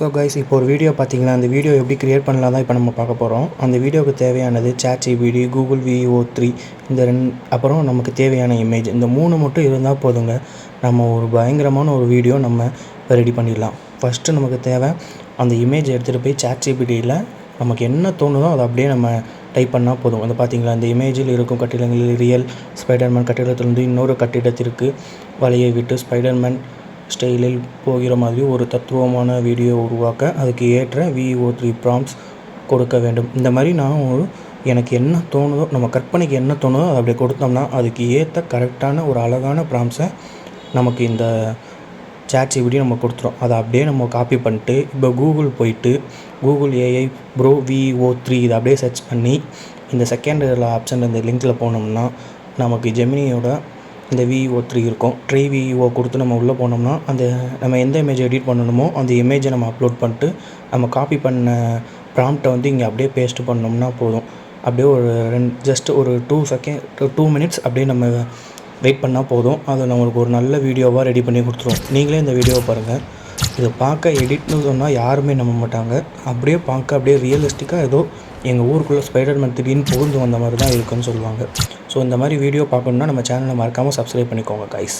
So guys இப்போ ஒரு video பார்த்தீங்களா அந்த வீடியோ எப்படி க்ரியேட் பண்ணலாம் தான் இப்போ நம்ம பார்க்க போகிறோம் அந்த வீடியோவுக்கு தேவையானது chat GPT Google Veo three இந்த ரெண்டு அப்புறம் நமக்கு தேவையான இமேஜ் இந்த மூணு மட்டும் இருந்தால் போதுங்க. நம்ம ஒரு பயங்கரமான ஒரு வீடியோ நம்ம ரெடி பண்ணிடலாம். ஃபஸ்ட்டு நமக்கு தேவை அந்த இமேஜ் எடுத்துகிட்டு போய் சேட் ஜிபிடியில் நமக்கு என்ன தோணுதோ அதை அப்படியே நம்ம டைப் பண்ணால் போதும். அந்த பார்த்தீங்களா அந்த இமேஜில் இருக்கும் கட்டிடங்களில் ரியல் ஸ்பைடர்மேன் கட்டிடத்திலிருந்து இன்னொரு கட்டிடத்திற்கு வலையை விட்டு ஸ்பைடர்மேன் ஸ்டைலில் போகிற மாதிரி ஒரு தத்துவமான வீடியோ உருவாக்க அதுக்கு ஏற்ற விஓ த்ரீ ப்ராம்ஸ் கொடுக்க வேண்டும். இந்த மாதிரி நான் ஒரு எனக்கு என்ன தோணுதோ நம்ம கற்பனைக்கு என்ன தோணுதோ அதை அப்படியே கொடுத்தோம்னா அதுக்கு ஏற்ற கரெக்டான ஒரு அழகான ப்ராம்ஸை நமக்கு இந்த சேட் ஜிபிடி நம்ம கொடுத்துரும். அதை அப்படியே நம்ம காப்பி பண்ணிட்டு இப்போ கூகுள் போயிட்டு Google AI pro Veo three இதை அப்படியே சர்ச் பண்ணி இந்த செகண்ட் ஆப்ஷன் இந்த லிங்க்கில் போனோம்னா நமக்கு ஜெமினியோட இந்த விஓ த்ரீ இருக்கும். ட்ரீ விஇஓ கொடுத்து நம்ம உள்ளே போனோம்னா அந்த நம்ம எந்த இமேஜ் எடிட் பண்ணணுமோ அந்த இமேஜை நம்ம அப்லோட் பண்ணிட்டு நம்ம காப்பி பண்ண ப்ராம்ப்டை வந்து இங்கே அப்படியே பேஸ்ட் பண்ணோம்னா போதும். அப்படியே ஒரு ரெண்டு ஜஸ்ட் ஒரு டூ செகண்ட் டூ மினிட்ஸ் அப்படியே நம்ம வெயிட் பண்ணால் போதும். அது நம்மளுக்கு ஒரு நல்ல வீடியோவாக ரெடி பண்ணி கொடுத்துரும். நீங்களே இந்த வீடியோவை பாருங்கள் இதை பார்க்க எடிட்னு சொன்னால் யாருமே நம்ப மாட்டாங்க. அப்படியே பார்க்க அப்படியே ரியலிஸ்டிக்காக ஏதோ எங்கள் ஊருக்குள்ளே ஸ்பைடர்மேன் திடீர்னு புகுந்து வந்த மாதிரி தான் இருக்குன்னு சொல்லுவாங்க. ஸோ இந்த மாதிரி வீடியோ பார்க்கணுன்னா நம்ம சேனலை மறக்காமல் சப்ஸ்கிரைப் பண்ணிக்கோங்க கைஸ்